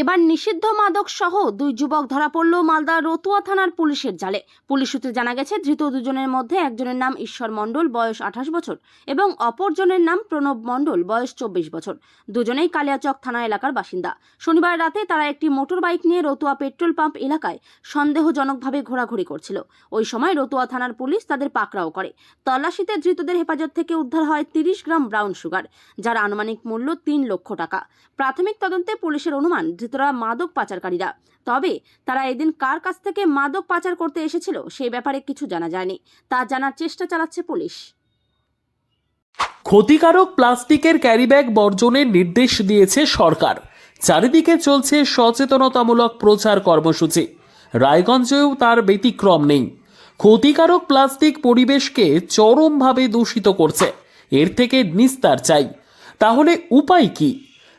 এবার নিষিদ্ধ মাদক সহ দুই যুবক ধরা পড়ল মালদা রতুয়া থানার পুলিশের জালে। পুলিশ সূত্রে জানা গেছে, ধৃত দুজনের মধ্যে একজনের নাম ঈশ্বর মণ্ডল, বয়স আঠাশ বছর, এবং অপরজনের নাম প্রণব মণ্ডল, বয়স চব্বিশ বছর। দুজনেই কালিয়াচক থানা এলাকার বাসিন্দা। শনিবার রাতে তারা একটি মোটর বাইক নিয়ে রতুয়া পেট্রোল পাম্প এলাকায় সন্দেহজনকভাবে ঘোরাঘুরি করছিল। ওই সময় রতুয়া থানার পুলিশ তাদের পাকড়াও করে। তল্লাশিতে ধৃতদের হেফাজত থেকে উদ্ধার হয় তিরিশ গ্রাম ব্রাউন সুগার, যার আনুমানিক মূল্য তিন লক্ষ টাকা। প্রাথমিক তদন্তে পুলিশের অনুমান ধৃতরা মাদক পাচারকারীরা। তবে তারা এদিন কার কাছ থেকে মাদক পাচার করতে এসেছিল সেই ব্যাপারে কিছু জানা যায়নি। তা জানার চেষ্টা চালাচ্ছে পুলিশ। ক্ষতিকারক প্লাস্টিকের ক্যারিব্যাগ বর্জনের নির্দেশ দিয়েছে সরকার। চারিদিকে চলছে সচেতনতামূলক প্রচার কর্মসূচি। রায়গঞ্জেও তার ব্যতিক্রম নেই। ক্ষতিকারক প্লাস্টিক পরিবেশকে চরমভাবে দূষিত করছে। এর থেকে নিস্তার চাই। তাহলে উপায় কি?